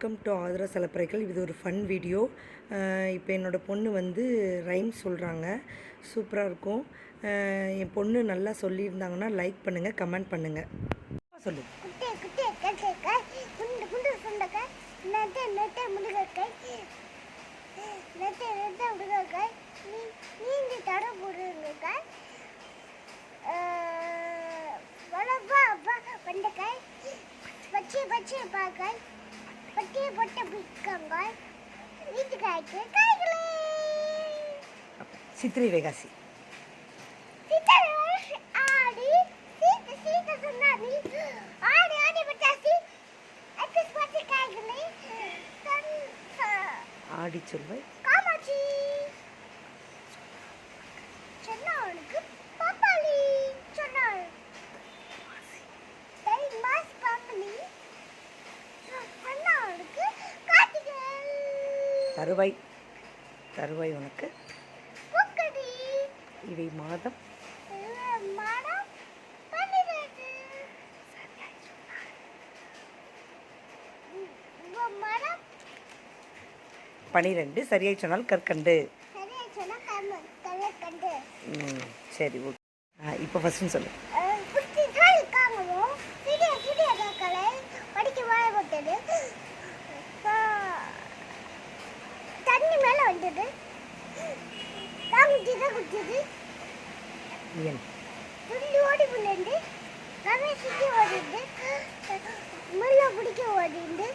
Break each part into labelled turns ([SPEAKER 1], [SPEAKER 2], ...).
[SPEAKER 1] Welcome to ஆதரா செலப்பறைகள். இது ஒரு fun video இப்போ என்னோடய பொண்ணு வந்து ரைம் சொல்கிறாங்க சூப்பராக இருக்கும். என் பொண்ணு நல்லா சொல்லியிருந்தாங்கன்னா லைக் பண்ணுங்கள் கமெண்ட் பண்ணுங்கள் சொல்லு.
[SPEAKER 2] குட்டே குட்டே குண்டு குண்டு நீ வளப்பா பச்சை பச்சை பாக்காய் ಸಿತ್ರಿ ವೇಗಾಸಿ ಆಡಿ ಚೊಲ್ವೈ ಕಾಮಾಜಿ
[SPEAKER 1] தருவாய் தருவாய் உனக்கு. இவை மாதம். பனிரெண்டு சரியாய் சொன்னால் கற்கண்டு. சரி ஓகே. இப்போ ஃபஸ்ட்டுன்னு சொல்லு.
[SPEAKER 2] மேலே வந்தது காமிட்டி தான் குடிச்சது துள்ளி ஓடி புள்ளண்டு ரமேஷ் சுற்றி ஓடிண்டு முள்ள பிடிக்க ஓடிண்டு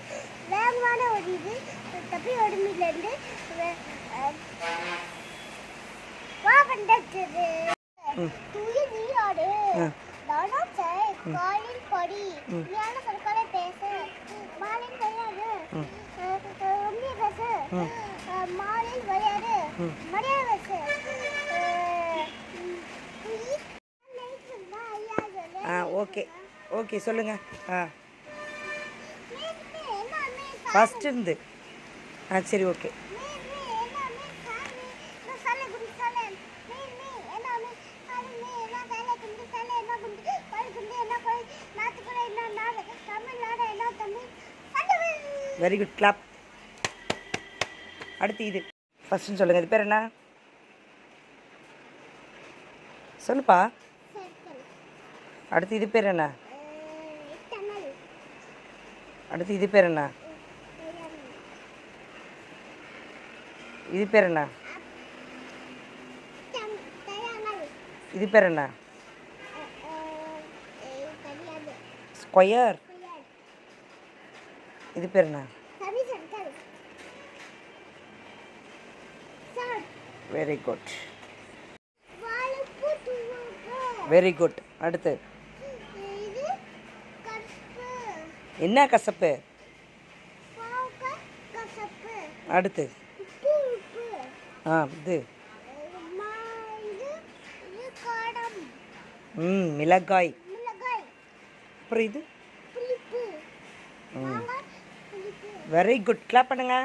[SPEAKER 2] வேகமான ஓடிது தப்பி ஓடுமிலேருந்து வா பண்டது. தூய நீராடு
[SPEAKER 1] ஆ.
[SPEAKER 2] தானாச்சை காலில் கொடி
[SPEAKER 1] ம்.
[SPEAKER 2] ஞான சொற்களை பேச மாலில் விளையாடு
[SPEAKER 1] ம்.
[SPEAKER 2] ஒன்றிய பேசு
[SPEAKER 1] ம். ஆ ஓகே. ஓகே சொல்லுங்கள் ஆ. ஃபஸ்ட் இருந்து. ஆ சரி ஓகே. வெரி குட் கிளாப் அடுத்து இது. ஃபஸ்ட்டுன்னு சொல்லுங்கள் இது பேர் என்ன? சொல்லுப்பா. அடுத்து இது பேர் என்ன? அடுத்து இது பேர் என்ன? இது பேர் என்ன? இது பேர் என்ன? ஸ்கொயர் இது பேர் என்ன? Very good. வெரி குட் அடுத்து. என்ன கசப்பு? அடுத்து. ஆ இது.
[SPEAKER 2] மா
[SPEAKER 1] மிளகாய். அப்புறம் இது? வெரி குட் கிளாப் பண்ணுங்க.